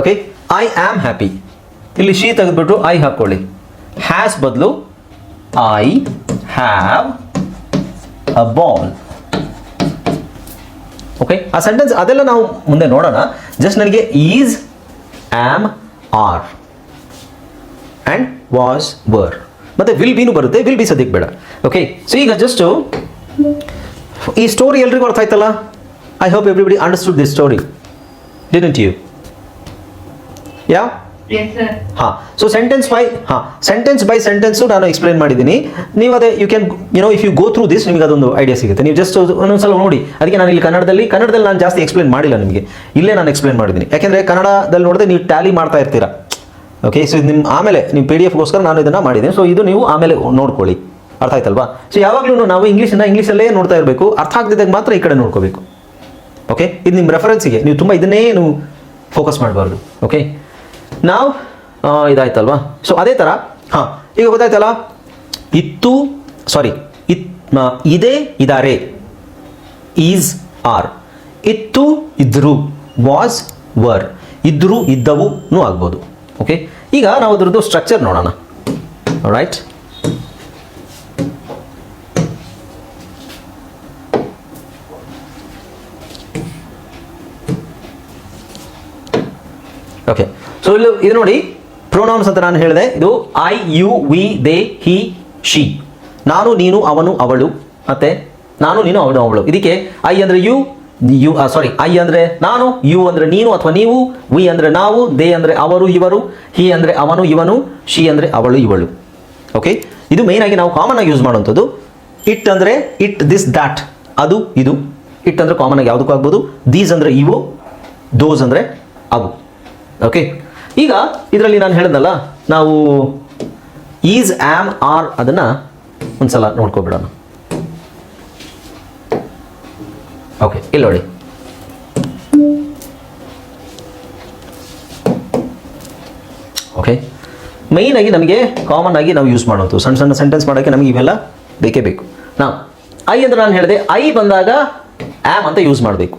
Okay I am happy ಇಲ್ಲಿ she ತೆಗೆದ್ಬಿಟ್ಟು I ಹಾಕ್ಕೊಳ್ಳಿ ಹ್ಯಾಸ್ ಬದಲು I have a ball okay ಆ ಸೆಂಟೆನ್ಸ್ ಅದೆಲ್ಲ ನಾವು ಮುಂದೆ ನೋಡೋಣ. ಜಸ್ಟ್ ನನಗೆ is am are and was were ಮತ್ತೆ ವಿಲ್ ಬಿನೂ ಬರುತ್ತೆ ವಿಲ್ ಬಿ ಸದ್ಯಕ್ಕೆ ಬೇಡ. ಓಕೆ ಸೊ ಈಗ ಜಸ್ಟು ಈ ಸ್ಟೋರಿ ಎಲ್ರಿಗೂ ಅರ್ಥ ಆಯ್ತಲ್ಲ? I hope everybody understood this story didn't you yeah. ಹಾಂ. ಸೊ ಸೆಂಟೆನ್ಸ್ ಬೈ ಹಾಂ. ಸೆಂಟೆನ್ಸ್ ಬೈ ಸೆಂಟೆನ್ಸು ನಾನು ಎಕ್ಸ್ಪ್ಲೈನ್ ಮಾಡಿದ್ದೀನಿ. ನೀವು ಅದೇ you can you know if you go through this ನಿಮಗೆ ಅದೊಂದು ಐಡಿಯಾ ಸಿಗುತ್ತೆ. ನೀವು ಜಸ್ಟ್ ಒಂದೊಂದ್ಸಲ ನೋಡಿ. ಅದಕ್ಕೆ ನಾನು ಇಲ್ಲಿ ಕನ್ನಡದಲ್ಲಿ ಕನ್ನಡದಲ್ಲಿ ನಾನು ಜಾಸ್ತಿ ಎಕ್ಸ್ಪ್ಲೈನ್ ಮಾಡಿಲ್ಲ ನಿಮಗೆ. ಇಲ್ಲೇ ನಾನು ಎಕ್ಸ್ಪ್ಲೈನ್ ಮಾಡಿದ್ದೀನಿ. ಯಾಕೆಂದರೆ ಕನ್ನಡದಲ್ಲಿ ನೋಡಿದ್ರೆ ನೀವು ಟ್ಯಾಲಿ ಮಾಡ್ತಾ ಇರ್ತೀರಾ. ಓಕೆ ಸೊ ನಿಮ್ಮ ಆಮೇಲೆ ನಿಮ್ಮ ಪಿ ಡಿ ಎಫ್ಗೋಸ್ಕರ ನಾನು ಇದನ್ನು ಮಾಡಿದ್ದೀನಿ. ಸೊ ಇದು ನೀವು ಆಮೇಲೆ ನೋಡ್ಕೊಳ್ಳಿ. ಅರ್ಥ ಆಯ್ತಲ್ವಾ? ಸೊ ಯಾವಾಗಲೂ ನಾವು ಇಂಗ್ಲೀಷನ್ನು ಇಂಗ್ಲೀಷಲ್ಲೇ ನೋಡ್ತಾ ಇರಬೇಕು. ಅರ್ಥ ಆಗದಿದ್ದಾಗ ಮಾತ್ರ ಈ ಕಡೆ ನೋಡ್ಕೋಬೇಕು. ಓಕೆ ಇದು ನಿಮ್ಮ ರೆಫರೆನ್ಸಿಗೆ ನೀವು ತುಂಬ ಇದನ್ನೇ ನೀವು ಫೋಕಸ್ ಮಾಡಬಾರ್ದು. ಓಕೆ ನಾವು ಇದಾಯ್ತಲ್ವಾ? ಸೊ ಅದೇ ಥರ ಹಾಂ, ಈಗ ಗೊತ್ತಾಯ್ತಲ್ಲ? ಇತ್ತು ಸಾರಿ ಇತ್ ಇದೇ ಇದೆ, ಇದಾರೆ. ಈಸ್ ಆರ್ ಇತ್ತು, ಇದ್ರು ವಾಸ್ ವರ್ ಇದ್ರು, ಇದ್ದವು ಆಗ್ಬೋದು. ಓಕೆ ಈಗ ನಾವು ಅದರದ್ದು ಸ್ಟ್ರಕ್ಚರ್ ನೋಡೋಣ. ರೈಟ್ ಓಕೆ ಸೊ ಇಲ್ಲಿ ಇದು ನೋಡಿ ಪ್ರೊನೌನ್ಸ್ ಅಂತ ನಾನು ಹೇಳಿದೆ. ಇದು I you we they he she ನಾನು, ನೀನು, ಅವನು, ಅವಳು. ಮತ್ತೆ ನಾನು, ನೀನು, ಅವನು, ಅವಳು. ಇದಕ್ಕೆ ಐ ಅಂದ್ರೆ ಯು ಯು ಸಾರಿ ಐ ಅಂದ್ರೆ ನಾನು ಯು ಅಂದ್ರೆ ನೀನು ಅಥವಾ ನೀವು ವಿ ಅಂದ್ರೆ ನಾವು ದೇ ಅಂದ್ರೆ ಅವರು, ಇವರು ಹಿ ಅಂದ್ರೆ ಅವನು, ಇವನು ಶಿ ಅಂದ್ರೆ ಅವಳು, ಇವಳು. ಓಕೆ ಇದು ಮೇನ್ ಆಗಿ ನಾವು ಕಾಮನ್ ಆಗಿ ಯೂಸ್ ಮಾಡುವಂಥದ್ದು. ಇಟ್ ಅಂದ್ರೆ ಇಟ್ ದಿಸ್ ದ್ಯಾಟ್ ಅದು, ಇದು. ಇಟ್ ಅಂದ್ರೆ ಕಾಮನ್ ಆಗಿ ಯಾವುದಕ್ಕೂ ಆಗ್ಬೋದು. ದೀಸ್ ಅಂದ್ರೆ ಇವು. ದೋಸ್ ಅಂದ್ರೆ ಅವು. ಓಕೆ ಈಗ ಇದರಲ್ಲಿ ನಾನು ಹೇಳಿದ್ನಲ್ಲ, ನಾವು ಈಸ್ ಆಮ್ ಆರ್ ಅದನ್ನು ಒಂದ್ಸಲ ನೋಡ್ಕೊಬಿಡೋಣ. ಓಕೆ, ಇಲ್ಲಿ ನೋಡಿ. ಓಕೆ ಆಗಿ ನಮಗೆ ಕಾಮನ್ ಆಗಿ ನಾವು ಯೂಸ್ ಮಾಡೋದು ಸಣ್ಣ ಸಣ್ಣ ಸೆಂಟೆನ್ಸ್ ಮಾಡೋಕೆ ನಮಗೆ ಇವೆಲ್ಲ ಬೇಕೇ ಬೇಕು. ನಾವು ಐ ಅಂತ ನಾನು ಹೇಳಿದೆ ಐ ಬಂದಾಗ ಆಮ್ ಅಂತ ಯೂಸ್ ಮಾಡಬೇಕು.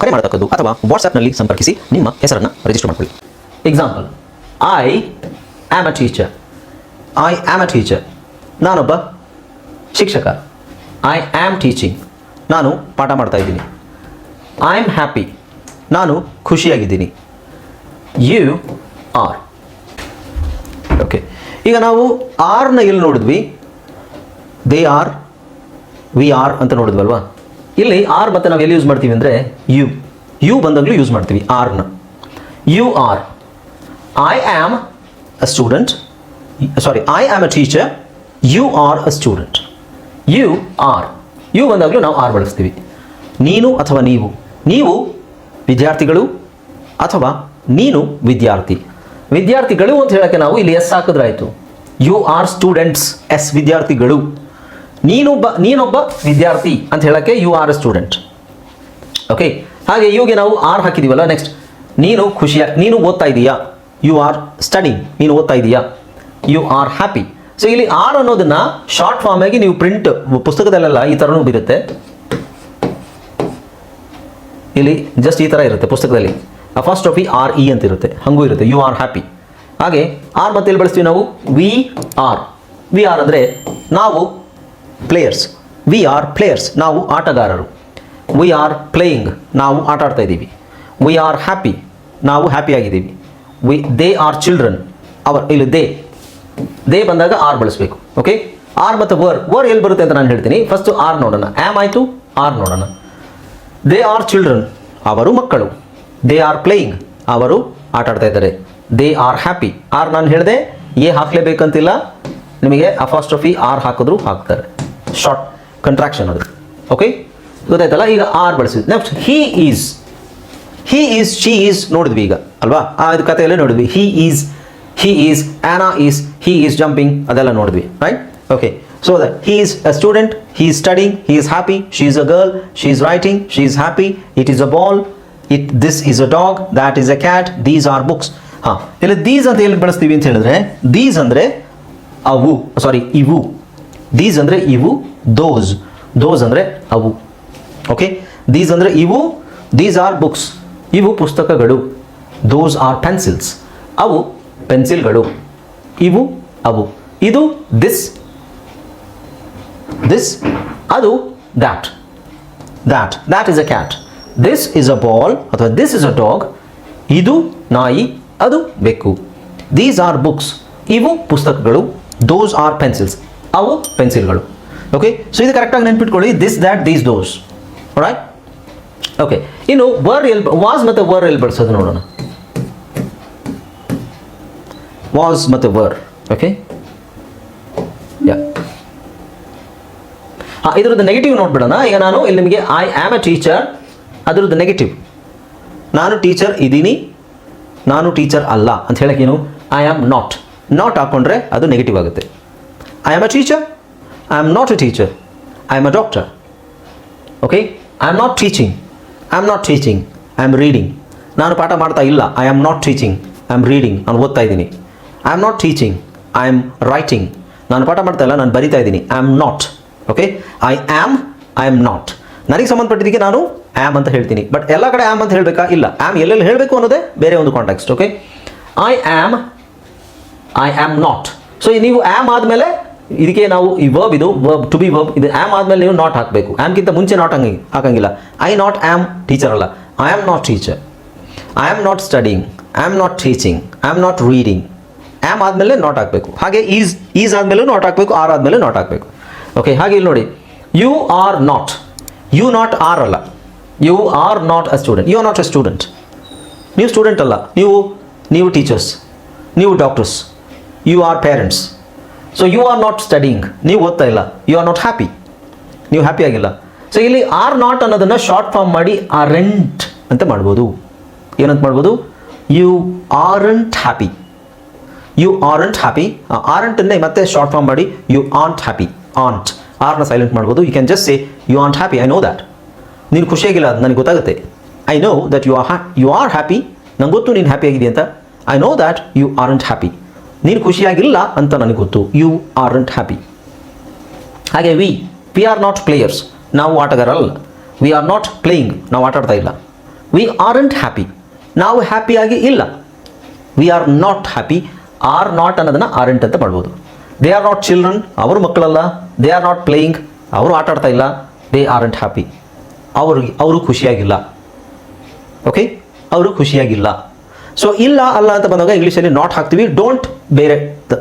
ಕರೆ ಮಾಡತಕ್ಕದ್ದು ಅಥವಾ ವಾಟ್ಸ್ಆ್ಯಪ್ನಲ್ಲಿ ಸಂಪರ್ಕಿಸಿ ನಿಮ್ಮ ಹೆಸರನ್ನು ರಿಜಿಸ್ಟರ್ ಮಾಡ್ಕೊಳ್ಳಿ. Example I am a teacher I am a teacher ನಾನೊಬ್ಬ ಶಿಕ್ಷಕ. ಐ ಆಮ್ ಟೀಚಿಂಗ್ ನಾನು ಪಾಠ ಮಾಡ್ತಾ ಇದ್ದೀನಿ. ಐ ಆಮ್ ಹ್ಯಾಪಿ ನಾನು ಖುಷಿಯಾಗಿದ್ದೀನಿ. ಯು ಆರ್ ಓಕೆ ಈಗ ನಾವು ಆರ್ನ ಎಲ್ಲಿ ನೋಡಿದ್ವಿ? ದೇ ಆರ್ ವಿ ಆರ್ ಅಂತ ನೋಡಿದ್ವಲ್ವಾ? ಇಲ್ಲಿ ಆರ್ ಮತ್ತೆ ನಾವು ಎಲ್ಲಿ ಯೂಸ್ ಮಾಡ್ತೀವಿ ಅಂದರೆ ಯು ಯು ಬಂದಾಗಲೂ ಯೂಸ್ ಮಾಡ್ತೀವಿ ಆರ್ನ you are I am a student sorry I am a teacher you are a student you are you ಬಂದಾಗಲೂ ನಾವು ಆರ್ ಬಳಸ್ತೀವಿ. ನೀನು ಅಥವಾ ನೀವು? ನೀವು ವಿದ್ಯಾರ್ಥಿಗಳು ಅಥವಾ ನೀನು ವಿದ್ಯಾರ್ಥಿ? ವಿದ್ಯಾರ್ಥಿಗಳು ಅಂತ ಹೇಳಕ್ಕೆ ನಾವು ಇಲ್ಲಿ ಎಸ್ ಹಾಕಿದ್ರಾಯಿತು. ಯು ಆರ್ ಸ್ಟೂಡೆಂಟ್ಸ್ ಎಸ್ ವಿದ್ಯಾರ್ಥಿಗಳು. ನೀನೊಬ್ಬ ನೀನೊಬ್ಬ ವಿದ್ಯಾರ್ಥಿ ಅಂತ ಹೇಳಕ್ಕೆ you are a student okay ಹಾಗೆ ಯುಗೆ ನಾವು ಆರ್ ಹಾಕಿದೀವಲ್ಲ ನೆಕ್ಸ್ಟ್ ನೀನು ಖುಷಿಯ ನೀನು ಓದ್ತಾ ಇದೀಯಾ? ಯು ಆರ್ ಸ್ಟಡಿಂಗ್ ನೀನು ಓದ್ತಾ ಇದೀಯಾ? ಯು ಆರ್ ಹ್ಯಾಪಿ ಸೊ ಇಲ್ಲಿ ಆರ್ ಅನ್ನೋದನ್ನ ಶಾರ್ಟ್ ಫಾರ್ಮ್ ಆಗಿ ನೀವು ಪ್ರಿಂಟ್ ಪುಸ್ತಕದಲ್ಲೆಲ್ಲ ಈ ಥರನೂ ಬಿರುತ್ತೆ ಇಲ್ಲಿ ಜಸ್ಟ್ ಈ ಥರ ಇರುತ್ತೆ ಪುಸ್ತಕದಲ್ಲಿ. First of E R E ಅಂತ ಇರುತ್ತೆ. ಹಂಗೂ ಇರುತ್ತೆ. ಯು ಆರ್ ಹ್ಯಾಪಿ ಹಾಗೆ ಆರ್ ಮತ್ತೆ ಇಲ್ಲಿ ಬಳಸ್ತೀವಿ ನಾವು? ವಿ ಆರ್ ವಿ ಆರ್ ಅಂದರೆ ನಾವು ಪ್ಲೇಯರ್ಸ್ ವಿ ಆರ್ ಪ್ಲೇಯರ್ಸ್ ನಾವು ಆಟಗಾರರು. ವಿ ಆರ್ ಪ್ಲೇಯಿಂಗ್ ನಾವು ಆಟ ಆಡ್ತಾ ಇದ್ದೀವಿ. ವಿ ಆರ್ ಹ್ಯಾಪಿ ನಾವು ಹ್ಯಾಪಿಯಾಗಿದ್ದೀವಿ ವಿ ದೇ ಆರ್ ಚಿಲ್ಡ್ರನ್ ಅವರ್ ಇಲ್ಲಿ ದೇ ದೇ ಬಂದಾಗ ಆರ್ ಬಳಸಬೇಕು. ಓಕೆ ಆರ್ ಮತ್ತು ವರ್ ವರ್ ಎಲ್ಲಿ ಬರುತ್ತೆ ಅಂತ ನಾನು ಹೇಳ್ತೀನಿ. ಫಸ್ಟ್ ಆರ್ ನೋಡೋಣ. ಆ್ಯಮ್ ಆಯಿತು ಆರ್ ನೋಡೋಣ. ದೇ ಆರ್ ಚಿಲ್ಡ್ರನ್ ಅವರು ಮಕ್ಕಳು. ದೇ ಆರ್ ಪ್ಲೇಯಿಂಗ್ ಅವರು ಆಟ ಆಡ್ತಾ ಇದ್ದಾರೆ. ದೇ ಆರ್ ಹ್ಯಾಪಿ ಆರ್ ನಾನು ಹೇಳಿದೆ. ಎ ಹಾಕಲೇಬೇಕಂತಿಲ್ಲ. ನಿಮಗೆ ಅಫಾಸ್ಟ್ರಫಿ ಆರ್ ಹಾಕಿದ್ರು ಹಾಕ್ತಾರೆ. ಶಾರ್ಟ್ ಕಂಟ್ರಾಕ್ಷನ್ ಅದು. ಓಕೆ ಗೊತ್ತಾಯ್ತಲ್ಲ? ಈಗ ಆರ್ ಬಳಸಿದ್ವಿ next he is he is she is ನೋಡಿದ್ವಿ ಈಗ, ಅಲ್ವಾ? ಆ ಇದು ಕಥೆಯಲ್ಲೇ ನೋಡಿದ್ವಿ. ಹಿ ಈಸ್ ಹಿ ಈಸ್ ಆನಾ ಈಸ್ ಹಿ ಈಸ್ ಜಂಪಿಂಗ್ ಅದೆಲ್ಲ ನೋಡಿದ್ವಿ right okay so that he is a student he is studying he is happy she is a girl she is writing she is happy it is a ball it this is a dog that is a cat these are books ಹಾಂ. ಇಲ್ಲಿ these ಅಂತ ಎಲ್ಲಿ ಬಳಸ್ತೀವಿ ಅಂತ ಹೇಳಿದ್ರೆ these ಅಂದರೆ ಅವು ಸಾರಿ ಇವು. ದೀಸ್ ಅಂದರೆ ಇವು ದೋಸ್ ದೋಸ್ ಅಂದರೆ ಅವು. ಓಕೆ ದೀಸ್ ಅಂದರೆ ಇವು ದೀಸ್ ಆರ್ ಬುಕ್ಸ್ ಇವು ಪುಸ್ತಕಗಳು. ದೋಸ್ ಆರ್ ಪೆನ್ಸಿಲ್ಸ್ ಅವು ಪೆನ್ಸಿಲ್ಗಳು ಇವು, ಅವು. ಇದು ದಿಸ್ ದಿಸ್ ಅದು that that that is a cat this is a ball ಅಥವಾ ದಿಸ್ ಇಸ್ ಅ ಡಾಗ್ ಇದು ನಾಯಿ, ಅದು ಬೆಕ್ಕು. ದೀಸ್ ಆರ್ ಬುಕ್ಸ್ ಇವು ಪುಸ್ತಕಗಳು. ದೋಸ್ ಆರ್ ಪೆನ್ಸಿಲ್ಸ್ ಅವು ಪೆನ್ಸಿಲ್ಗಳು. ಓಕೆ ಸೊ ಇದು ಕರೆಕ್ಟಾಗಿ ನೆನ್ಪಿಟ್ಕೊಳ್ಳಿ. This that these those right okay ಇನ್ನು ವರ್ ಎಲ್ ವಾಸ್ ಮತ್ತು ವರ್ ಎಲ್ಲಿ ಬಳಸೋದು ನೋಡೋಣ. ವಾಸ್ ಮತ್ತು ವರ್ ಓಕೆ ಯಾ ಇದ್ರದ್ದು ನೆಗೆಟಿವ್ ನೋಡ್ಬಿಡೋಣ. ಈಗ ನಾನು ಇಲ್ಲಿ ನಿಮಗೆ ಐ ಆಮ್ ಎ ಟೀಚರ್ ಅದರದ್ದು ನೆಗೆಟಿವ್ ನಾನು ಟೀಚರ್ ಇದ್ದೀನಿ ನಾನು ಟೀಚರ್ ಅಲ್ಲ. ಅಂತ ಹೇಳಕ್ಕೇನು ಐ ಆಮ್ ನಾಟ್ ನಾಟ್ ಹಾಕ್ಕೊಂಡ್ರೆ ಅದು ನೆಗೆಟಿವ್ ಆಗುತ್ತೆ. I am a teacher I am not a teacher I am a doctor okay I am not teaching I am not teaching I am reading ನಾನು ಪಾಠ ಮಾಡ್ತಾ ಇಲ್ಲ I am not teaching I am reading ನಾನು ಓದ್ತಾ ಇದ್ದೀನಿ I am not teaching I am writing ನಾನು ಪಾಠ ಮಾಡ್ತಾ ಇಲ್ಲ ನಾನು ಬರಿತಾ ಇದ್ದೀನಿ I am not okay I am I am not ನನಗೆ ಸಂಬಂಧಪಟ್ಟಿದ್ದಕ್ಕೆ ನಾನು ಆಮ್ ಅಂತ ಹೇಳ್ತೀನಿ ಬಟ್ ಎಲ್ಲ ಕಡೆ ಆಮ್ ಅಂತ ಹೇಳಬೇಕಾ ಇಲ್ಲ ಆಮ್ ಎಲ್ಲೆಲ್ಲಿ ಹೇಳಬೇಕು ಅನ್ನೋದೇ ಬೇರೆ ಒಂದು context okay I am I am not so ನೀವು ಆಮ್ ಆದಮೇಲೆ ಇದಕ್ಕೆ ನಾವು ಈ ವರ್ಬ್ ಇದು ವರ್ಬ್ ಟು ಬಿ ವರ್ಬ್ ಇದು ಆಮ್ ಆದಮೇಲೆ ನೀವು ನಾಟ್ ಹಾಕಬೇಕು. ಆಮ್ಗಿಂತ ಮುಂಚೆ ನಾಟ್ ಹಂಗೆ ಹಾಕಂಗಿಲ್ಲ. ಐ ನಾಟ್ ಆಮ್ ಟೀಚರ್ ಅಲ್ಲ. I am not teacher I am not studying I am not teaching I am not reading am ಆದಮೇಲೆ ನಾಟ್ ಹಾಕಬೇಕು. ಹಾಗೆ ಈಸ್ ಈಸ್ ಆದಮೇಲೆ ನಾಟ್ ಹಾಕಬೇಕು. ಆರ್ ಆದಮೇಲೆ ನಾಟ್ ಹಾಕಬೇಕು. ಓಕೆ ಹಾಗೆ ಇಲ್ಲಿ ನೋಡಿ. You are not you not are ಅಲ್ಲ. You are not a student you are not a student ನೀವು ಸ್ಟೂಡೆಂಟ್ ಅಲ್ಲ. ನೀವು ನೀವು ಟೀಚರ್ಸ್ ನೀವು doctors you are parents so you are not studying ನೀವು ಓದ್ತಾ ಇಲ್ಲ. ಯು ಆರ್ ನಾಟ್ ಹ್ಯಾಪಿ ನೀವು ಹ್ಯಾಪಿ ಆಗಿಲ್ಲ. ಸೊ ಇಲ್ಲಿ ಆರ್ ನಾಟ್ ಅನ್ನೋದನ್ನು ಶಾರ್ಟ್ ಫಾರ್ಮ್ ಮಾಡಿ ಆರೆಂಟ್ ಅಂತ ಮಾಡ್ಬೋದು. ಏನಂತ ಮಾಡ್ಬೋದು? You aren't happy you aren't happy ಆರಂಟನ್ನೇ ಮತ್ತೆ ಶಾರ್ಟ್ ಫಾರ್ಮ್ ಮಾಡಿ ಯು ಆಂಟ್ ಹ್ಯಾಪಿ ಆಂಟ್ ಆರ್ನ ಸೈಲೆಂಟ್ ಮಾಡ್ಬೋದು. You can just say you aren't happy I know that ನೀನು ಖುಷಿಯಾಗಿಲ್ಲ ಅದು ನನಗೆ ಗೊತ್ತಾಗುತ್ತೆ. I know that you are you are happy ನಂಗೆ ಗೊತ್ತು ನೀನು ಹ್ಯಾಪಿ ಆಗಿದೆ ಅಂತ. I know that you aren't happy ನೀನು ಖುಷಿಯಾಗಿಲ್ಲ ಅಂತ ನನಗೆ ಗೊತ್ತು. ಯು ಆರ್ ಅಂಟ್ ಹ್ಯಾಪಿ ಹಾಗೆ we we are not players ನಾವು ಆಟಗಾರರಲ್ಲ. ವಿ ಆರ್ ನಾಟ್ ಪ್ಲೇಯಿಂಗ್ ನಾವು ಆಟಾಡ್ತಾ ಇಲ್ಲ. ವಿ ಆರ್ ಅಂಟ್ ಹ್ಯಾಪಿ ನಾವು ಹ್ಯಾಪಿಯಾಗಿ ಇಲ್ಲ. We are not happy are not ಅನ್ನೋದನ್ನು ಆರ್ ಎಂಟ್ ಅಂತ ಮಾಡ್ಬೋದು. ದೇ ಆರ್ ನಾಟ್ ಚಿಲ್ಡ್ರನ್ ಅವರು ಮಕ್ಕಳಲ್ಲ. ದೇ ಆರ್ ನಾಟ್ ಪ್ಲೇಯಿಂಗ್ ಅವರು ಆಟಾಡ್ತಾ ಇಲ್ಲ. ದೇ ಆರ್ ಅಂಟ್ ಹ್ಯಾಪಿ ಅವರು ಅವರು ಖುಷಿಯಾಗಿಲ್ಲ. ಓಕೆ ಅವರು ಖುಷಿಯಾಗಿಲ್ಲ. ಸೊ ಇಲ್ಲ, ಅಲ್ಲ ಅಂತ ಬಂದಾಗ ಇಂಗ್ಲೀಷಲ್ಲಿ ನಾಟ್ ಹಾಕ್ತೀವಿ. ಡೋಂಟ್ ಬೇರೆ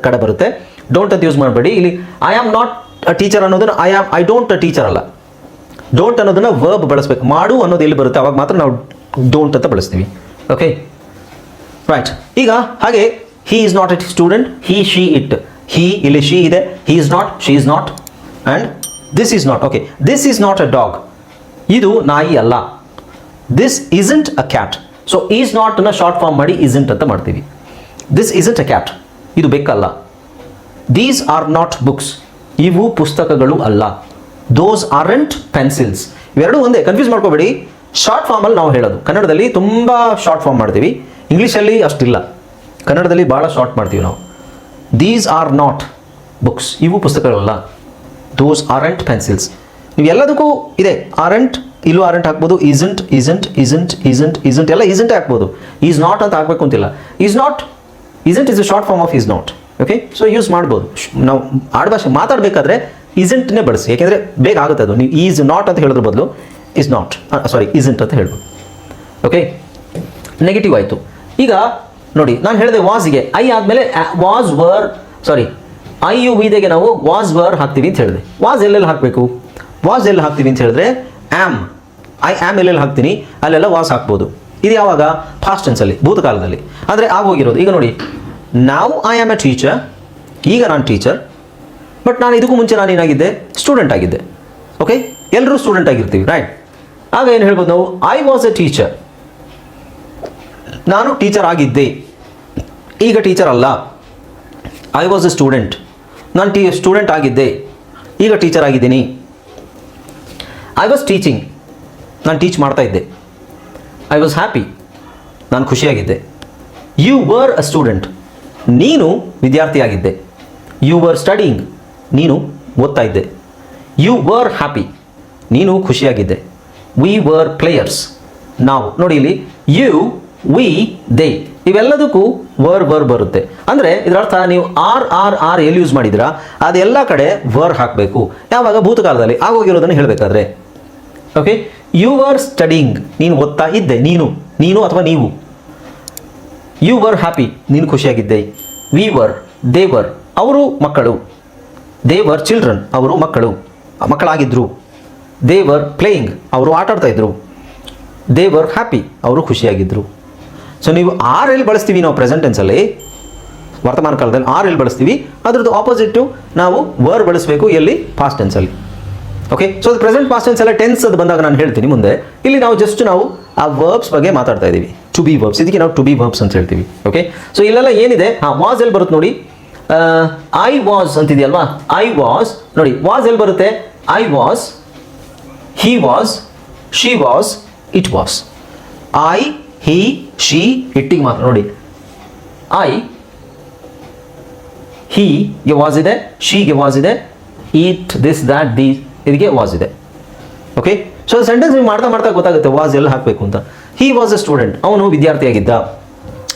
ಕಡೆ ಬರುತ್ತೆ. ಡೋಂಟ್ ಅಂತ ಯೂಸ್ ಮಾಡಬೇಡಿ. ಇಲ್ಲಿ I am not a teacher ಅನ್ನೋದನ್ನು I am I don't a teacher ಅಲ್ಲ. ಡೋಂಟ್ ಅನ್ನೋದನ್ನ ವರ್ಬ್ ಬಳಸ್ಬೇಕು. ಮಾಡು ಅನ್ನೋದು ಎಲ್ಲಿ ಬರುತ್ತೆ? ಅವಾಗ ಮಾತ್ರ ನಾವು ಡೋಂಟ್ ಅಂತ ಬಳಸ್ತೀವಿ. ಓಕೆ ರೈಟ್ ಈಗ ಹಾಗೆ he is not a student he she it he ಇಲ್ಲಿ ಶಿ ಇದೆ. He is not she is not and this is not okay this is not a dog ಇದು ನಾಯಿ ಅಲ್ಲ. This isn't a cat so is ನಾಟ್ನ short form ಮಾಡಿ isn't ಅಂತ ಮಾಡ್ತೀವಿ. This isn't a cat ಇದು ಬೆಕ್ಕಲ್ಲ. ದೀಸ್ ಆರ್ ನಾಟ್ ಬುಕ್ಸ್ ಇವು ಪುಸ್ತಕಗಳು ಅಲ್ಲ. ದೋಸ್ ಆರೆಂಟ್ ಪೆನ್ಸಿಲ್ಸ್ ಇವೆರಡೂ ಒಂದೇ. ಕನ್ಫ್ಯೂಸ್ ಮಾಡ್ಕೋಬೇಡಿ. ಶಾರ್ಟ್ ಫಾರ್ಮಲ್ಲಿ ನಾವು ಹೇಳೋದು. ಕನ್ನಡದಲ್ಲಿ ತುಂಬ ಶಾರ್ಟ್ ಫಾರ್ಮ್ ಮಾಡ್ತೀವಿ. ಇಂಗ್ಲೀಷಲ್ಲಿ ಅಷ್ಟಿಲ್ಲ. ಕನ್ನಡದಲ್ಲಿ ಭಾಳ ಶಾರ್ಟ್ ಮಾಡ್ತೀವಿ ನಾವು. ದೀಸ್ ಆರ್ ನಾಟ್ ಬುಕ್ಸ್ ಇವು ಪುಸ್ತಕಗಳಲ್ಲ. ದೋಸ್ ಆರೆಂಟ್ ಪೆನ್ಸಿಲ್ಸ್ ನೀವು ಎಲ್ಲದಕ್ಕೂ ಇದೆ. ಆರೆಂಟ್ ಇಲ್ಲೂ ಆರೆಂಟ್ ಹಾಕ್ಬೋದು isn't isn't isn't isn't isn't ಎಲ್ಲ ಇಸಂಟ್ ಹಾಕ್ಬೋದು. ಈಸ್ ನಾಟ್ ಅಂತ ಹಾಕ್ಬೇಕು ಅಂತಿಲ್ಲ. Is not isn't is a short form of is not okay so use ಮಾಡ್ಬೋದು. ನಾವು ಆಡ್ಭಾಷೆ ಮಾತಾಡಬೇಕಾದ್ರೆ ಇಸಂಟ್ನೇ ಬಳಸಿ. ಯಾಕೆಂದರೆ ಬೇಗ ಆಗುತ್ತೆ ಅದು. ನೀವು ಈಸ್ ನಾಟ್ ಅಂತ ಹೇಳಿದ್ರ ಬದಲು ಇಸ್ ನಾಟ್ ಸಾರಿ ಇಸಂಟ್ ಅಂತ ಹೇಳ್ಬೋದು. ಓಕೆ ನೆಗೆಟಿವ್ ಆಯಿತು. ಈಗ ನೋಡಿ, ನಾನು ಹೇಳಿದೆ ವಾಸ್ಗೆ ಐ ಆದಮೇಲೆ was were sorry I you ವಿದೆಗೆ ನಾವು ವಾಸ್ ವರ್ ಹಾಕ್ತೀವಿ ಅಂತ ಹೇಳಿದೆ. ವಾಸ್ ಎಲ್ಲೆಲ್ಲಿ ಹಾಕಬೇಕು? ವಾಸ್ ಎಲ್ಲಿ ಹಾಕ್ತೀವಿ ಅಂತ ಹೇಳಿದ್ರೆ ಆ್ಯಮ್ ಐ ಆ್ಯಮ್ ಎಲ್ಲೆಲ್ಲಿ ಹಾಕ್ತೀನಿ? ಅಲ್ಲೆಲ್ಲ ವಾಸ್ ಹಾಕ್ಬೋದು. ಇದು ಯಾವಾಗ? ಫಾಸ್ಟ್ ಟೆನ್ಸಲ್ಲಿ ಭೂತಕಾಲದಲ್ಲಿ. ಅಂದರೆ ಆಗೋಗಿರೋದು ಈಗ ನೋಡಿ ನಾವು ಐ ಆಮ್ ಎ ಟೀಚರ್ ಈಗ ನಾನು ಟೀಚರ್ ಬಟ್ ನಾನು ಇದಕ್ಕೂ ಮುಂಚೆ ನಾನು ಏನಾಗಿದ್ದೆ? ಸ್ಟೂಡೆಂಟ್ ಆಗಿದ್ದೆ. ಓಕೆ ಎಲ್ಲರೂ ಸ್ಟೂಡೆಂಟ್ ಆಗಿರ್ತೀವಿ ರೈಟ್ ಆಗ ಏನು ಹೇಳ್ಬೋದು ನಾವು? ಐ ವಾಸ್ ಎ ಟೀಚರ್ ನಾನು ಟೀಚರ್ ಆಗಿದ್ದೆ. ಈಗ ಟೀಚರ್ ಅಲ್ಲ. ಐ ವಾಸ್ ಎ ಸ್ಟೂಡೆಂಟ್ ನಾನು ಟೀ ಸ್ಟೂಡೆಂಟ್ ಆಗಿದ್ದೆ. ಈಗ ಟೀಚರ್ ಆಗಿದ್ದೀನಿ. ಐ ವಾಸ್ ಟೀಚಿಂಗ್ ನಾನು ಟೀಚ್ ಮಾಡ್ತಾ ಇದ್ದೆ. ಐ ವಾಸ್ ಹ್ಯಾಪಿ ನಾನು ಖುಷಿಯಾಗಿದ್ದೆ. ಯು ವರ್ ಅ ಸ್ಟೂಡೆಂಟ್ ನೀನು ವಿದ್ಯಾರ್ಥಿಯಾಗಿದ್ದೆ. ಯು ವರ್ ಸ್ಟಡಿಂಗ್ ನೀನು ಓದ್ತಾ ಇದ್ದೆ. ಯು ವರ್ ಹ್ಯಾಪಿ ನೀನು ಖುಷಿಯಾಗಿದ್ದೆ. ವಿ ವರ್ ಪ್ಲೇಯರ್ಸ್ ನಾವು, ನೋಡಿ ಇಲ್ಲಿ ಯು ವಿ ದೇ ಇವೆಲ್ಲದಕ್ಕೂ ವರ್ ವರ್ ಬರುತ್ತೆ. ಅಂದರೆ ಇದರರ್ಥ ನೀವು ಆರ್ ಆರ್ ಆರ್ ಎಲ್ಲಿ ಯೂಸ್ ಮಾಡಿದ್ರ, ಅದೆಲ್ಲ ಕಡೆ ವರ್ ಹಾಕಬೇಕು. ಯಾವಾಗ ಭೂತಕಾಲದಲ್ಲಿ ಆಗೋಗಿರೋದನ್ನು ಹೇಳಬೇಕಾದ್ರೆ. ಓಕೆ ಯು ಆರ್ ಸ್ಟಡಿಂಗ್ ನೀನು ಓದ್ತಾ ಇದ್ದೆ. ನೀನು. ನೀನು ಅಥವಾ ನೀವು? ಯು ವರ್ ಹ್ಯಾಪಿ ನೀನು ಖುಷಿಯಾಗಿದ್ದೆ. ವಿ ವರ್ ದೇ ವರ್ ಅವರು ಮಕ್ಕಳು. ದೇ ವರ್ ಚಿಲ್ಡ್ರನ್ ಅವರು ಮಕ್ಕಳು. ಮಕ್ಕಳಾಗಿದ್ದರು ದೇ ವರ್ ಪ್ಲೇಯಿಂಗ್ ಅವರು ಆಟ ಆಡ್ತಾ ಇದ್ರು. ದೇ ವರ್ ಹ್ಯಾಪಿ ಅವರು ಖುಷಿಯಾಗಿದ್ದರು ಸೊ ನೀವು ಆರ್ ಎಲ್ಲಿ ಬಳಸ್ತೀವಿ ನಾವು ಪ್ರೆಸೆಂಟೆನ್ಸಲ್ಲಿ ವರ್ತಮಾನ ಕಾಲದಲ್ಲಿ ಆರ್ ಎಲ್ಲಿ ಬಳಸ್ತೀವಿ. ಅದರದ್ದು ಆಪೋಸಿಟ್ಟು ನಾವು ವರ್ ಬಳಸಬೇಕು ಎಲ್ಲಿ ಪಾಸ್ಟ್ ಟೆನ್ಸಲ್ಲಿ ಓಕೆ ಸೊ ಅದು ಪ್ರೆಸೆಂಟ್ ಪಾಸ್ಟ್ ಟೆನ್ಸ್ ಎಲ್ಲ ಟೆನ್ಸ್ ಅದು ಬಂದಾಗ ನಾನು ಹೇಳ್ತೀನಿ ಮುಂದೆ. ಇಲ್ಲಿ ನಾವು ಜಸ್ಟ್ ನಾವು ಆ ವರ್ಬ್ಸ್ ಬಗ್ಗೆ ಮಾತಾಡ್ತಾ ಇದ್ದೀವಿ. ಟು ಬಿ ವರ್ಬ್ಸ್ ಇದಕ್ಕೆ ನಾವು ಟು ಬಿ ವರ್ಬ್ಸ್ ಅಂತ ಹೇಳ್ತೀವಿ. ಓಕೆ ಸೊ ಇಲ್ಲೆಲ್ಲ ಏನಿದೆ? ಹಾ ವಾಸ್ ಎಲ್ಲಿ ಬರುತ್ತೆ ನೋಡಿ? ಐ ವಾಸ್ ಅಂತಿದೆಯಲ್ವಾ? ಐ ವಾಸ್ ನೋಡಿ ವಾಸ್ ಎಲ್ಲಿ ಬರುತ್ತೆ? I was he was she was it was I he she ಇಟ್ಟಿಗೆ ಮಾತ್ರ. ನೋಡಿ. ಐ ಗೆ ವಾಸ್ ಇದೆ ಶೀಗೆ ವಾಸ್ ಇದೆ ಈಟ್ ದಿಸ್ ದ್ಯಾಟ್ ದಿ ಇದಕ್ಕೆ ವಾಸ್ ಇದೆ. ಓಕೆ ಸೊ ಸೆಂಟೆನ್ಸ್ ನೀವು ಮಾಡ್ತಾ ಮಾಡ್ತಾ ಗೊತ್ತಾಗುತ್ತೆ ವಾಸ್ ಎಲ್ಲ ಹಾಕಬೇಕು ಅಂತ. ಹಿ ವಾಸ್ ಎ ಸ್ಟೂಡೆಂಟ್ ಅವನು ವಿದ್ಯಾರ್ಥಿಯಾಗಿದ್ದ.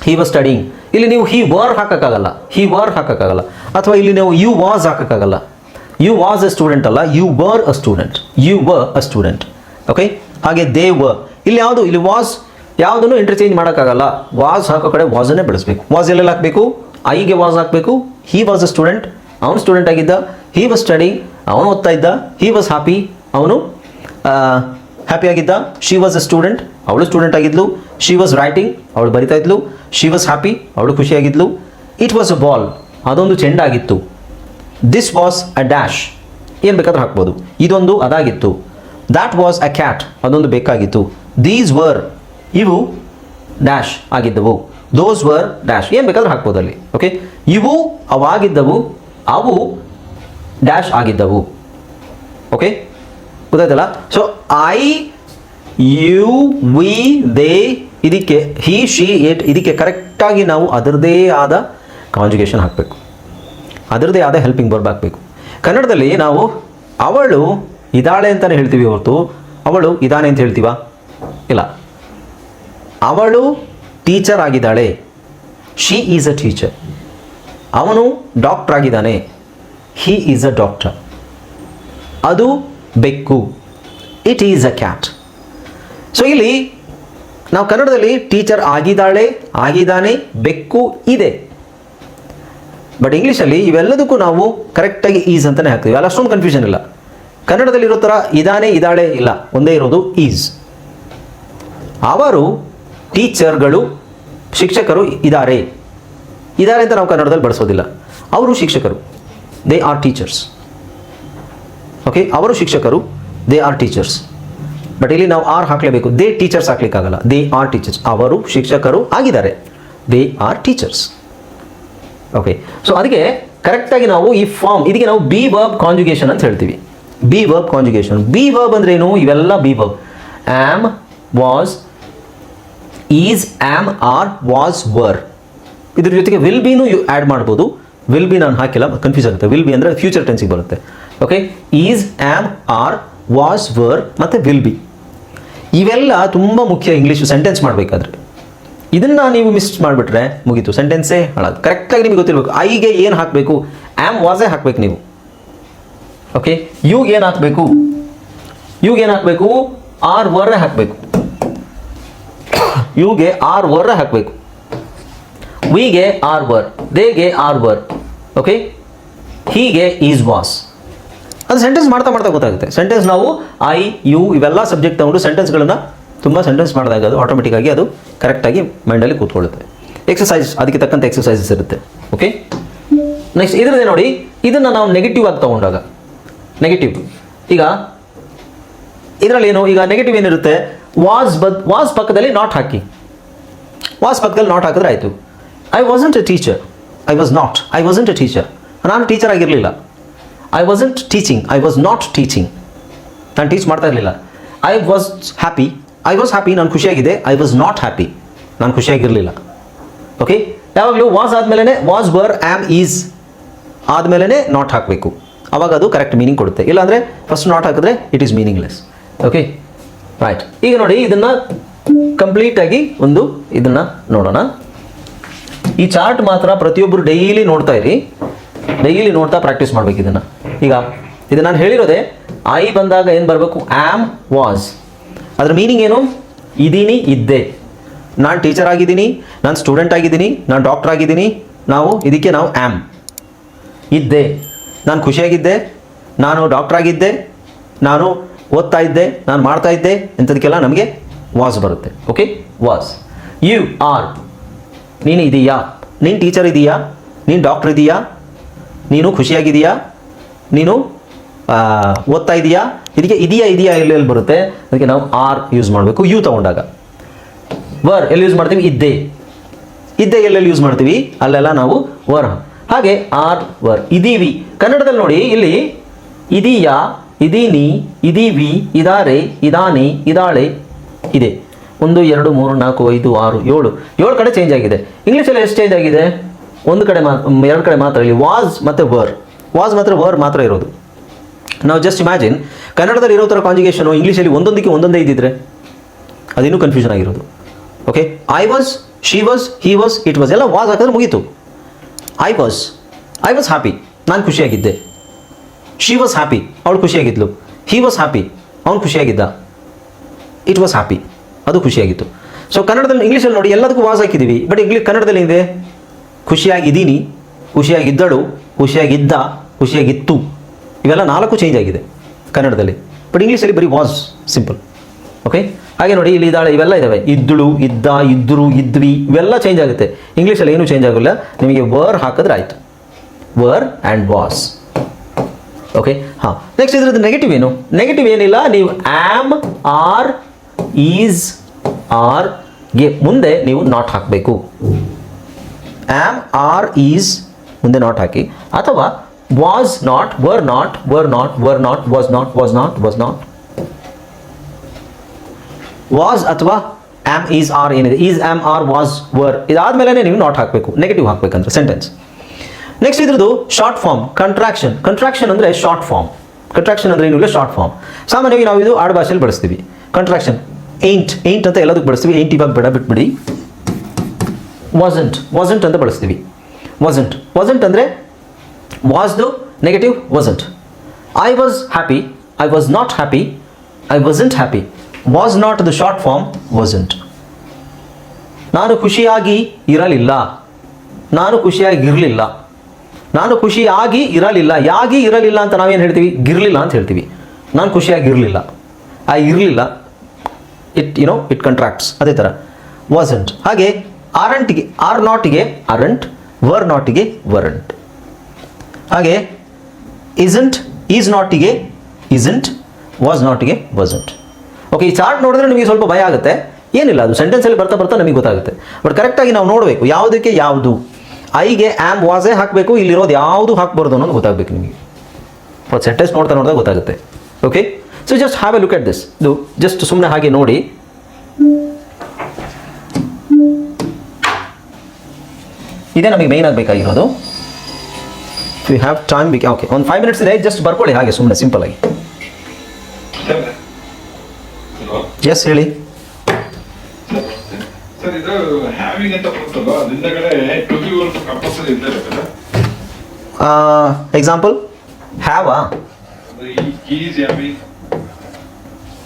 ಹಿ ವಾಸ್ ಸ್ಟಡಿಂಗ್ ಇಲ್ಲಿ ನೀವು ಹಿ ವಾರ್ ಹಾಕೋಕ್ಕಾಗಲ್ಲ. ಹಿ ವಾರ್ ಹಾಕೋಕ್ಕಾಗಲ್ಲ. ಅಥವಾ ಇಲ್ಲಿ ನಾವು ಯು ವಾಸ್ ಹಾಕೋಕ್ಕಾಗಲ್ಲ. ಯು ವಾಸ್ ಎ ಸ್ಟೂಡೆಂಟ್ ಅಲ್ಲ you were a student you were a student okay ಹಾಗೆ ದೇ ವ ಇಲ್ಲಿ ಯಾವುದು? ಇಲ್ಲಿ ವಾಸ್ ಯಾವುದನ್ನು ಇಂಟರ್ಚೇಂಜ್ ಮಾಡೋಕ್ಕಾಗಲ್ಲ. ವಾಸ್ ಹಾಕೋ ಕಡೆ ವಾಸನ್ನೇ ಬೆಳೆಸಬೇಕು ವಾಸ್ ಎಲ್ಲೆಲ್ಲ ಹಾಕಬೇಕು? ಐಗೆ ವಾಸ್ ಹಾಕಬೇಕು. ಹಿ ವಾಸ್ ಅ ಸ್ಟೂಡೆಂಟ್ ಅವನು ಸ್ಟೂಡೆಂಟ್ ಆಗಿದ್ದ. ಹಿ ವಾಸ್ ಸ್ಟಡಿಂಗ್ ಅವನು ಓದ್ತಾ ಇದ್ದ. ಹಿ ವಾಸ್ ಹ್ಯಾಪಿ ಅವನು ಹ್ಯಾಪಿ ಆಗಿದ್ದ. ಶಿ ವಾಸ್ ಅ ಸ್ಟೂಡೆಂಟ್ ಅವಳು ಸ್ಟೂಡೆಂಟ್ ಆಗಿದ್ಲು. ಶಿ ವಾಸ್ ರೈಟಿಂಗ್ ಅವಳು ಬರಿತಾ ಇದ್ಲು. ಶಿ ವಾಸ್ ಹ್ಯಾಪಿ ಅವಳು ಖುಷಿಯಾಗಿದ್ಲು. ಇಟ್ ವಾಸ್ ಅ ಬಾಲ್ ಅದೊಂದು ಚೆಂಡಾಗಿತ್ತು ದಿಸ್ ವಾಸ್ ಅ ಡ್ಯಾಶ್ ಏನು ಬೇಕಾದ್ರೂ ಹಾಕ್ಬೋದು. ಇದೊಂದು ಅದಾಗಿತ್ತು. ದ್ಯಾಟ್ ವಾಸ್ ಅ ಕ್ಯಾಟ್ ಅದೊಂದು ಬೇಕಾಗಿತ್ತು. ದೀಸ್ ವರ್ ಇವು ಡ್ಯಾಶ್ ಆಗಿದ್ದವು. ದೋಸ್ ವರ್ ಡ್ಯಾಶ್ ಏನು ಬೇಕಾದ್ರೂ ಹಾಕ್ಬೋದು ಅಲ್ಲಿ. ಓಕೆ ಇವು ಅವಾಗಿದ್ದವು. ಅವು ಡ್ಯಾಶ್ ಆಗಿದ್ದವು. ಓಕೆ ಗೊತ್ತಾಯ್ತಲ್ಲ? So I you we they ಇದಕ್ಕೆ ಹಿ ಶಿ ಏಟ್ ಇದಕ್ಕೆ ಕರೆಕ್ಟಾಗಿ ನಾವು ಅದರದೇ ಆದ ಕಾಂಜುಗೇಷನ್ ಹಾಕಬೇಕು. ಅದರದೇ ಆದ ಹೆಲ್ಪಿಂಗ್ ಬರ್ಬ್ ಹಾಕಬೇಕು. ಕನ್ನಡದಲ್ಲಿ ನಾವು, ಅವಳು ಇದ್ದಾಳೆ ಅಂತಲೇ ಹೇಳ್ತೀವಿ ಹೊರತು, ಅವಳು ಇದ್ದಾನೆ ಅಂತ ಹೇಳ್ತೀವ? ಇಲ್ಲ. ಅವಳು ಟೀಚರ್ ಆಗಿದ್ದಾಳೆ. ಶಿ ಈಸ್ ಅ ಟೀಚರ್ ಅವನು ಡಾಕ್ಟರ್ ಆಗಿದ್ದಾನೆ. ಹಿ ಈಸ್ ಅ ಡಾಕ್ಟರ್ ಅದು ಬೆಕ್ಕು. It is a cat so ಇಲ್ಲಿ ನಾವು ಕನ್ನಡದಲ್ಲಿ ಟೀಚರ್ ಆಗಿದ್ದಾಳೆ, ಆಗಿದ್ದಾನೆ, ಬೆಕ್ಕು ಇದೆ. ಬಟ್ ಇಂಗ್ಲೀಷಲ್ಲಿ ಇವೆಲ್ಲದಕ್ಕೂ ನಾವು ಕರೆಕ್ಟಾಗಿ ಈಸ್ ಅಂತಲೇ ಹಾಕ್ತೀವಿ. ಅಲ್ಲಿ, ಅಷ್ಟೊಂದು ಕನ್ಫ್ಯೂಷನ್ ಇಲ್ಲ. ಕನ್ನಡದಲ್ಲಿ ಇರೋ ಥರ ಇದಾನೆ, ಇದಾಳೆ ಇಲ್ಲ. ಒಂದೇ ಇರೋದು ಈಸ್ ಅವರು ಟೀಚರ್ಗಳು, ಶಿಕ್ಷಕರು ಇದ್ದಾರೆ. ಇದ್ದಾರೆ ಅಂತ ನಾವು ಕನ್ನಡದಲ್ಲಿ ಬಳಸೋದಿಲ್ಲ. ಅವರು ಶಿಕ್ಷಕರು. ದೇ ಆರ್ ಟೀಚರ್ಸ್ ಓಕೆ ಅವರು ಶಿಕ್ಷಕರು ದೇ ಆರ್ ಟೀಚರ್ಸ್ ಬಟ್ ಇಲ್ಲಿ ನಾವು ಆರ್ ಹಾಕಲೇಬೇಕು. ದೇ ಟೀಚರ್ಸ್ ಹಾಕ್ಲಿಕ್ಕಾಗಲ್ಲ. ದೇ ಆರ್ ಟೀಚರ್ಸ್ ಅವರು ಶಿಕ್ಷಕರು ಆಗಿದ್ದಾರೆ. They are teachers okay so ಅದಕ್ಕೆ ಕರೆಕ್ಟಾಗಿ ನಾವು ಈ ಫಾರ್ಮ್ ಇದಕ್ಕೆ ನಾವು ಬಿ ವರ್ಬ್ ಕಾಂಜುಗೇಷನ್ ಅಂತ ಹೇಳ್ತೀವಿ. Be verb conjugation be verb ಅಂದ್ರೆ ಏನು? ಇವೆಲ್ಲ be verb am was is am are was were ಇದ್ರ ಜೊತೆಗೆ ವಿಲ್ ಬಿನೂ ಆ್ಯಡ್ ಮಾಡ್ಬೋದು. ವಿಲ್ ಬಿ ನಾನು ಹಾಕಿಲ್ಲ ಕನ್ಫ್ಯೂಸ್ ಆಗುತ್ತೆ. ವಿಲ್ ಬಿ ಅಂದರೆ ಫ್ಯೂಚರ್ ಟೆನ್ಸಿಗೆ ಬರುತ್ತೆ. Okay is am are was were ಮತ್ತು ವಿಲ್ ಬಿ ಇವೆಲ್ಲ ತುಂಬ ಮುಖ್ಯ ಇಂಗ್ಲೀಷು ಸೆಂಟೆನ್ಸ್ ಮಾಡಬೇಕಾದ್ರೆ. ಇದನ್ನು ನೀವು ಮಿಸ್ ಮಾಡಿಬಿಟ್ರೆ ಮುಗೀತು. ಸೆಂಟೆನ್ಸೇ ಹಾಳಾದ ಕರೆಕ್ಟಾಗಿ ನಿಮಗೆ ಗೊತ್ತಿರಬೇಕು. ಐಗೆ ಏನು ಹಾಕಬೇಕು? ಆ್ಯಮ್ ವಾಸೇ ಹಾಕಬೇಕು ನೀವು. ಓಕೆ ಯುಗೆ ಏನು ಹಾಕಬೇಕು? ಯುಗೆ ಏನು ಹಾಕಬೇಕು? ಆರ್ ವರ್ರೆ ಹಾಕಬೇಕು. ಯುಗೆ ಆರ್ ವರ್ರೆ ಹಾಕಬೇಕು. ವಿಗೆ ಆರ್ ವರ್ ದೇಗೆ ಆರ್ ವರ್ ಓಕೆ ಹೀಗೆ ಈಸ್ ವಾಸ್ ಅದು ಸೆಂಟೆನ್ಸ್ ಮಾಡ್ತಾ ಮಾಡ್ತಾ ಗೊತ್ತಾಗುತ್ತೆ. ಸೆಂಟೆನ್ಸ್ ನಾವು ಐ ಯು ಇವೆಲ್ಲ ಸಬ್ಜೆಕ್ಟ್ ತಗೊಂಡು ಸೆಂಟೆನ್ಸ್ಗಳನ್ನು ತುಂಬ ಸೆಂಟೆನ್ಸ್ ಮಾಡಿದಾಗ ಅದು ಆಟೋಮೆಟಿಕ್ಕಾಗಿ ಅದು ಕರೆಕ್ಟಾಗಿ ಮೈಂಡಲ್ಲಿ ಕೂತ್ಕೊಳ್ಳುತ್ತೆ. ಎಕ್ಸಸೈಸ್ ಅದಕ್ಕೆ ತಕ್ಕಂಥ ಎಕ್ಸಸೈಸಸ್ ಇರುತ್ತೆ. ಓಕೆ ನೆಕ್ಸ್ಟ್ ಇದರದೇ ನೋಡಿ, ಇದನ್ನು ನಾವು ನೆಗೆಟಿವ್ ಆಗಿ ತಗೊಂಡಾಗ. ನೆಗೆಟಿವ್ ಈಗ ಇದರಲ್ಲಿ ಏನು? ಈಗ ನೆಗೆಟಿವ್ ಏನಿರುತ್ತೆ? ವಾಸ್ ಬದ್ ವಾಸ್ ಪಕ್ಕದಲ್ಲಿ ನಾಟ್ ಹಾಕಿ. ವಾಸ್ ಪಕ್ಕದಲ್ಲಿ ನಾಟ್ ಹಾಕಿದ್ರೆ ಆಯಿತು. I wasn't a teacher I was not I wasn't a teacher ನಾನು ಟೀಚರ್ ಆಗಿರಲಿಲ್ಲ. I wasn't teaching I was not teaching ನಾನು ಟೀಚ್ ಮಾಡ್ತಾ ಇರಲಿಲ್ಲ. I was happy I was happy ನಾನು ಖುಷಿಯಾಗಿದೆ. ಐ ವಾಸ್ ನಾಟ್ ಹ್ಯಾಪಿ ನಾನು ಖುಷಿಯಾಗಿರಲಿಲ್ಲ. ಓಕೆ ಯಾವಾಗಲೂ ವಾಸ್ ಆದಮೇಲೆ ವಾಸ್ ವರ್ ಆ್ಯಮ್ ಈಸ್ ಆದಮೇಲೆ ನಾಟ್ ಹಾಕಬೇಕು. ಆವಾಗ ಅದು ಕರೆಕ್ಟ್ ಮೀನಿಂಗ್ ಕೊಡುತ್ತೆ. ಇಲ್ಲಾಂದರೆ ಫಸ್ಟ್ ನಾಟ್ ಹಾಕಿದ್ರೆ it is meaningless okay right ಈಗ ನೋಡಿ, ಇದನ್ನು ಕಂಪ್ಲೀಟಾಗಿ ಒಂದು ಇದನ್ನು ನೋಡೋಣ. ಈ ಚಾರ್ಟ್ ಮಾತ್ರ ಪ್ರತಿಯೊಬ್ಬರು ಡೈಲಿ ನೋಡ್ತಾ ಇರಿ. ಡೈಲಿ ನೋಡ್ತಾ ಪ್ರಾಕ್ಟೀಸ್ ಮಾಡ್ಬೇಕು ಇದನ್ನು. ಈಗ, ಇದು ನಾನು ಹೇಳಿರೋದೆ ಐ ಬಂದಾಗ ಏನು ಬರಬೇಕು? ಆಮ್ ವಾಸ್ ಅದ್ರ ಮೀನಿಂಗ್ ಏನು? ಇದೀನಿ, ಇದ್ದೆ. ನಾನು ಟೀಚರ್ ಆಗಿದ್ದೀನಿ, ನಾನು ಸ್ಟೂಡೆಂಟ್ ಆಗಿದ್ದೀನಿ, ನಾನು ಡಾಕ್ಟರ್ ಆಗಿದ್ದೀನಿ, ನಾವು ಇದಕ್ಕೆ ನಾವು ಆ್ಯಮ್ ಇದ್ದೆ. ನಾನು ಖುಷಿಯಾಗಿದ್ದೆ, ನಾನು ಡಾಕ್ಟರ್ ಆಗಿದ್ದೆ, ನಾನು ಓದ್ತಾ ಇದ್ದೆ, ನಾನು ಮಾಡ್ತಾ ಇದ್ದೆ ಇಂಥದಕ್ಕೆಲ್ಲ ನಮಗೆ ವಾಸ್ ಬರುತ್ತೆ. ಓಕೆ ವಾಸ್ ಯು ಆರ್ ನೀನು ಇದೀಯಾ ನೀನು ಟೀಚರ್ ಇದೀಯಾ? ನೀನು ಡಾಕ್ಟರ್ ಇದೀಯಾ? ನೀನು ಖುಷಿಯಾಗಿದೆಯಾ? ನೀನು ಓದ್ತಾ ಇದೀಯಾ? ಇದಕ್ಕೆ ಇದೆಯಾ ಇದೆಯಾ ಎಲ್ಲಿ ಎಲ್ಲಿ ಬರುತ್ತೆ? ಅದಕ್ಕೆ ನಾವು ಆರ್ ಯೂಸ್ ಮಾಡಬೇಕು ಯು ತಗೊಂಡಾಗ. ವರ್ ಎಲ್ಲಿ ಯೂಸ್ ಮಾಡ್ತೀವಿ? ಇದ್ದೆ. ಇದ್ದೆ ಎಲ್ಲೆಲ್ಲಿ ಯೂಸ್ ಮಾಡ್ತೀವಿ? ಅಲ್ಲೆಲ್ಲ ನಾವು ವರ್ ಹಾಗೆ ಆರ್ ವರ್ ಇದೀವಿ. ಕನ್ನಡದಲ್ಲಿ ನೋಡಿ, ಇಲ್ಲಿ ಇದೀಯಾ, ಇದೀನಿ, ಇದೀವಿ, ಇದಾರೆ, ಇದಾನೆ, ಇದಾಳೆ, ಇದೆ. ಒಂದು, ಎರಡು, ಮೂರು, ನಾಲ್ಕು, ಐದು, ಆರು, ಏಳು. ಏಳು ಕಡೆ ಚೇಂಜ್ ಆಗಿದೆ. ಇಂಗ್ಲೀಷಲ್ಲಿ ಎಷ್ಟು ಚೇಂಜ್ ಆಗಿದೆ? ಒಂದು ಕಡೆ ಮಾ ಎರಡು ಕಡೆ ಮಾತ್ರ ಇಲ್ಲಿ. ವಾಸ್ ಮತ್ತು ವರ್ ವಾಸ್ ಮಾತ್ರ ವರ್ ಮಾತ್ರ ಇರೋದು. ನಾವು ಜಸ್ಟ್ ಇಮ್ಯಾಜಿನ್ ಕನ್ನಡದಲ್ಲಿ ಇರೋ ಥರ ಕಾಂಜುಗೇಷನು ಇಂಗ್ಲೀಷಲ್ಲಿ ಒಂದೊಂದಕ್ಕೆ ಒಂದೊಂದೇ ಇದ್ದಿದ್ರೆ ಅದಿನ್ನೂ ಕನ್ಫ್ಯೂಷನ್ ಆಗಿರೋದು. Okay I was she was he was it was ಎಲ್ಲ ವಾಸ್ ಹಾಕಿದ್ರೆ ಮುಗೀತು. I was I was happy ನಾನು ಖುಷಿಯಾಗಿದ್ದೆ. ಶಿ ವಾಸ್ ಹ್ಯಾಪಿ ಅವಳು ಖುಷಿಯಾಗಿದ್ಲು. ಹಿ ವಾಸ್ ಹ್ಯಾಪಿ ಅವನು ಖುಷಿಯಾಗಿದ್ದ. ಇಟ್ ವಾಸ್ ಹ್ಯಾಪಿ ಅದು ಖುಷಿಯಾಗಿತ್ತು. ಸೊ ಕನ್ನಡದಲ್ಲಿ ಇಂಗ್ಲೀಷಲ್ಲಿ ನೋಡಿ ಎಲ್ಲದಕ್ಕೂ ವಾಸ್ ಹಾಕಿದ್ದೀವಿ. ಬಟ್ ಇಂಗ್ಲೀಷ್ ಕನ್ನಡದಲ್ಲಿ ಇದೆ ಖುಷಿಯಾಗಿದ್ದೀನಿ, ಖುಷಿಯಾಗಿದ್ದಳು, ಖುಷಿಯಾಗಿದ್ದ, ಖುಷಿಯಾಗಿತ್ತು. ಇವೆಲ್ಲ ನಾಲ್ಕು ಚೇಂಜ್ ಆಗಿದೆ ಕನ್ನಡದಲ್ಲಿ. ಬಟ್ ಇಂಗ್ಲೀಷಲ್ಲಿ ಬರೀ ವಾಸ್ ಸಿಂಪಲ್ ಓಕೆ ಹಾಗೆ ನೋಡಿ ಇಲ್ಲಿ ಇದ್ದಾಳೆ ಇವೆಲ್ಲ ಇದ್ದಾವೆ ಇದ್ದಳು, ಇದ್ದ ಇದ್ದರು ಇದ್ವಿ, ಇವೆಲ್ಲ ಚೇಂಜ್ ಆಗುತ್ತೆ. ಇಂಗ್ಲೀಷಲ್ಲಿ ಏನೂ ಚೇಂಜ್ ಆಗೋಲ್ಲ? ನಿಮಗೆ ವರ್ ಹಾಕಿದ್ರೆ ಆಯಿತು. ವರ್ ಆ್ಯಂಡ್ ವಾಸ್ ಓಕೆ ಹಾಂ. ನೆಕ್ಸ್ಟ್ ಇದ್ರದ್ದು ನೆಗೆಟಿವ್ ಏನು? ನೆಗೆಟಿವ್ ಏನಿಲ್ಲ, ನೀವು ಆಮ್ ಆರ್ ಈಸ್ ಆರ್ಗೆ ಮುಂದೆ ನೀವು ನಾಟ್ ಹಾಕಬೇಕು. ಆಮ್ ಆರ್ ಈಸ್ ಮುಂದೆ ನಾಟ್ ಹಾಕಿ. ಅಥವಾ was not were not were not were not was not was not was not was ಅಥವಾ ಆಮ್ ಈಸ್ ಆರ್ ಏನಿದೆ? Is am are was were ಇದಾದ್ಮೇಲೆ ನೀವು ನಾಟ್ ಹಾಕಬೇಕು. ನೆಗೆಟಿವ್ ಹಾಕ್ಬೇಕಂದ್ರೆ ಸೆಂಟೆನ್ಸ್ ನೆಕ್ಸ್ಟ್ ಇದ್ರದ್ದು ಶಾರ್ಟ್ ಫಾರ್ಮ್ ಕಂಟ್ರಾಕ್ಷನ್ ಕಂಟ್ರಾಕ್ಷನ್ ಅಂದರೆ short form contraction ಅಂದರೆ ಏನಿಲ್ಲ ಶಾರ್ಟ್ ಫಾರ್ಮ್ ಸಾಮಾನ್ಯವಾಗಿ ನಾವು ಇದು ಆಡು ಭಾಷೆಯಲ್ಲಿ ಬಳಸ್ತೀವಿ. ಕಂಟ್ರಾಕ್ಷನ್ ಏಂಟ್ ಏಂಟ್ ಅಂತ ಎಲ್ಲದಕ್ಕೆ ಬಳಸ್ತೀವಿ. ಏಂಟ್ ಇವಾಗ ಬೇಡ ಬಿಟ್ಬಿಡಿ. ವಾಸಂಟ್ ವಾಸಂಟ್ ಅಂತ ಬಳಸ್ತೀವಿ. ವಾಸಂಟ್ ವಾಸಂಟ್ ಅಂದರೆ ವಾಸ್ದು negative wasn't I was happy I was not happy I wasn't happy was not the short form wasn't ನಾನು ಖುಷಿಯಾಗಿ ಇರಲಿಲ್ಲ. ನಾನು ಖುಷಿಯಾಗಿರಲಿಲ್ಲ ನಾನು ಖುಷಿಯಾಗಿ ಇರಲಿಲ್ಲ. ಯಾಗಿ ಇರಲಿಲ್ಲ ಅಂತ ನಾವೇನು ಹೇಳ್ತೀವಿ? ಗಿರಲಿಲ್ಲ ಅಂತ ಹೇಳ್ತೀವಿ. ನಾನು ಖುಷಿಯಾಗಿರಲಿಲ್ಲ ಆ ಇರಲಿಲ್ಲ. ಇಟ್ ಯುನೋ ಇಟ್ ಕಂಟ್ರಾಕ್ಟ್ಸ್ ಅದೇ ಥರ ವಾಸಂಟ್ ಹಾಗೆ ಆರಂಟ್ಗೆ ಆರ್ ನಾಟ್ಗೆ ಅರಂಟ್ ವರ್ ನಾಟ್ಗೆ ವರಂಟ್ ಹಾಗೆ ಇಸಂಟ್ ಈಸ್ ನಾಟಿಗೆ ಇಸಂಟ್ ವಾಸ್ ನಾಟ್ಗೆ ವಾಸಂಟ್ ಓಕೆ ಈ ಚಾರ್ಟ್ ನೋಡಿದ್ರೆ ನಿಮಗೆ ಸ್ವಲ್ಪ ಭಯ ಆಗುತ್ತೆ. ಏನಿಲ್ಲ, ಅದು ಸೆಂಟೆನ್ಸಲ್ಲಿ ಬರ್ತಾ ಬರ್ತಾ ನಮಗೆ ಗೊತ್ತಾಗುತ್ತೆ. ಬಟ್ ಕರೆಕ್ಟಾಗಿ ನಾವು ನೋಡಬೇಕು, ಯಾವುದಕ್ಕೆ ಯಾವುದು. ಐಗೆ ಆ್ಯಮ್ ವಾಸೇ ಹಾಕಬೇಕು, ಇಲ್ಲಿರೋದು ಯಾವುದು ಹಾಕ್ಬಾರ್ದು ಅನ್ನೋದು ಗೊತ್ತಾಗಬೇಕು ನಿಮಗೆ. ಸೆಂಟೆನ್ಸ್ ನೋಡ್ತಾ ನೋಡಿದಾಗ ಗೊತ್ತಾಗುತ್ತೆ. Okay so just have a look at this ಇದು ಜಸ್ಟ್ ಸುಮ್ಮನೆ ಹಾಗೆ ನೋಡಿ. ಇದೇ ನಮಗೆ ಮೇಯ್ನ್ ಆಗಬೇಕಾಗಿರೋದು ವಿ ಹ್ಯಾವ್ ಟೈಮ್ ಬಿಕ್ ಓಕೆ ಒಂದು ಫೈವ್ ಮಿನಿಟ್ಸ್ ಇದೆ ಜಸ್ಟ್ ಬರ್ಕೊಳ್ಳಿ ಹಾಗೆ ಸುಮ್ಮನೆ ಸಿಂಪಲ್ ಆಗಿ. ಎಸ್ ಹೇಳಿ. ಎಕ್ಸಾಂಪಲ್ ಹ್ಯಾವಾ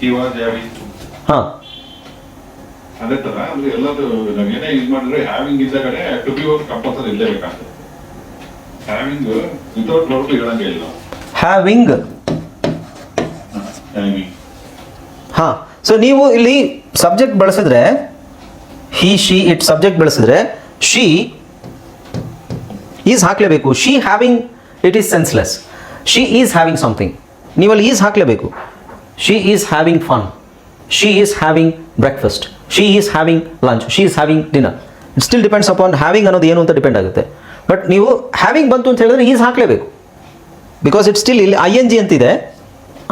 ಹ್ಯಾವಿಂಗ್ ಹಾ ವಾಸ್ ಹ್ಯಾವಿಂಗ್ ಅದೇ ತರ ಅಂದ್ರೆ ಎಲ್ಲದು ನಾವ್ ಏನೇ ಯೂಸ್ ಮಾಡಿದ್ರೆ ಹ್ಯಾವಿಂಗ್ ಇದ್ದ ಕಡೆ ಟು ಬಿ ವರ್ಕ್ ಕಂಪಲ್ಸರಿ ಇರಲೇಬೇಕಂತ ಹ್ಯಾವಿಂಗ್ ವಿತೌಟ್ ವರ್ಕ್ ಇರಂಗೇ ಇಲ್ಲ. ಹ್ಯಾವಿಂಗ್ ಹ್ಯಾವಿಂಗ್ ಹಾಂ ಸೊ ನೀವು ಇಲ್ಲಿ ಸಬ್ಜೆಕ್ಟ್ ಬಳಸಿದ್ರೆ ಹಿ ಶಿ ಇಟ್ ಸಬ್ಜೆಕ್ಟ್ ಬಳಸಿದ್ರೆ she is ಹಾಕಲೇಬೇಕು. She having it is senseless she is having something ನೀವಲ್ಲಿ is ಹಾಕಲೇಬೇಕು. She is having fun she is having breakfast she is having lunch she is having dinner it still depends upon having ಅನ್ನೋದು ಏನು ಅಂತ depend ಆಗುತ್ತೆ. But ನೀವು having ಬಂತು ಅಂತ ಹೇಳಿದ್ರೆ is ಹಾಕಲೇಬೇಕು. ಬಿಕಾಸ್ ಇಟ್ ಸ್ಟಿಲ್ ಇಲ್ಲಿ ಐ ಎನ್ ಜಿ ಅಂತಿದೆ.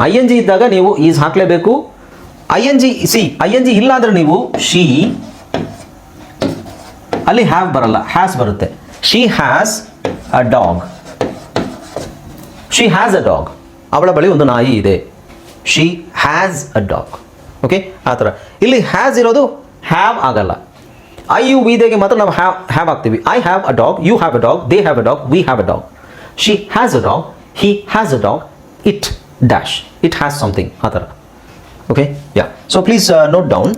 ಐ ಎನ್ ಜಿ ಇದ್ದಾಗ ನೀವು is ಹಾಕಲೇಬೇಕು. I N G see I N G ಇಲ್ಲ ನೀವು ಶಿ ಅಲ್ಲಿ ಹ್ಯಾವ್ ಬರಲ್ಲ. ಹ್ಯಾಸ್ ಬರುತ್ತೆ. She has a dog she has a dog ಅವಳ ಬಳಿ ಒಂದು ನಾಯಿ ಇದೆ. She has a dog okay ಆ ಥರ. ಇಲ್ಲಿ ಹ್ಯಾಸ್ ಇರೋದು ಹ್ಯಾವ್ ಆಗಲ್ಲ. ಐ ಯು ವಿದೆಗೆ ಮಾತ್ರ ನಾವು ಹ್ಯಾವ್ ಹ್ಯಾವ್ ಆಗ್ತೀವಿ I have a dog you have a dog they have a dog we have a dog she has a dog he has a dog it dash it has something ಆ ಥರ. Okay yeah so please note down